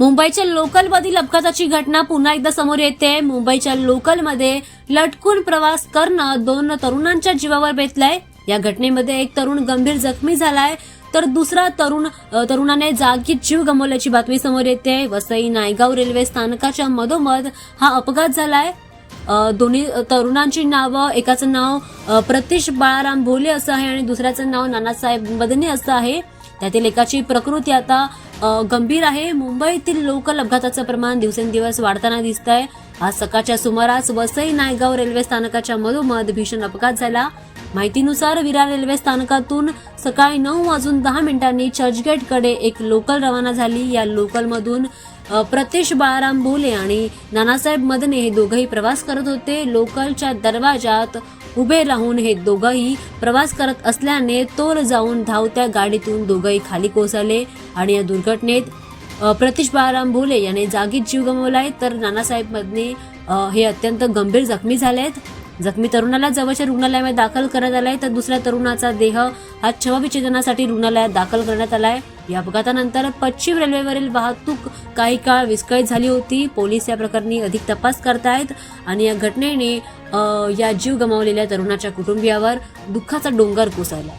मुंबईच्या लोकलमधील अपघाताची घटना पुन्हा एकदा समोर येते. मुंबईच्या लोकलमध्ये लटकून प्रवास करणं दोन तरुणांच्या जीवावर बेतलंय. या घटनेमध्ये एक तरुण गंभीर जखमी झालाय. तर दुसरा तरुण तरुणाने जागीच जीव गमावल्याची बातमी समोर येते. वसई नायगाव रेल्वे स्थानकाच्या मधोमध हा अपघात झालाय. दोन्ही तरुणांची नावं एकाचं नाव प्रतीश बाळाराम भोले असं आहे आणि दुसऱ्याचं नाव नानासाहेब बदने असं आहे. त्यातील एकाची प्रकृती आता गंभीर आहे. मुंबईतील लोकल अपघाताचं प्रमाण दिवसेंदिवस वाढताना दिसत आहे आज सकाळच्या सुमारास वसई नायगाव रेल्वे स्थानकाच्या मधोमध भीषण अपघात झाला. माहितीनुसार विरार रेल्वे स्थानकातून सकाळी नऊ वाजून दहा मिनिटांनी चर्चगेटकडे एक लोकल रवाना झाली. या लोकलमधून अ, बाळाराम बोले आणि नानासाहेब मदने हे दोघंही प्रवास करत होते. लोकलच्या दरवाजात उभे राहून हे दोघंही प्रवास करत असल्याने तोल जाऊन धावत्या गाडीतून दोघंही खाली कोसळले आणि या दुर्घटनेत प्रतिश प्रतीश बाळाराम भोले याने जागीच जीव गमावलाय तर नानासाहेब मदने हे अत्यंत गंभीर जखमी झाले आहेत. जखमी तरुणाला जवळच्या रुग्णालयामध्ये दाखल करण्यात आलाय तर दुसऱ्या तरुणाचा देह हा शवविच्छेदनासाठी रुग्णालयात दाखल करण्यात आलाय या अपघातानंतर पश्चिम रेल्वेवरील वाहतूक काही काळ विस्कळीत झाली होती. पोलीस या प्रकरणी अधिक तपास करतायत आणि या घटनेने या जीव गमावलेल्या तरुणाच्या कुटुंबियावर दुःखाचा डोंगर कोसळला.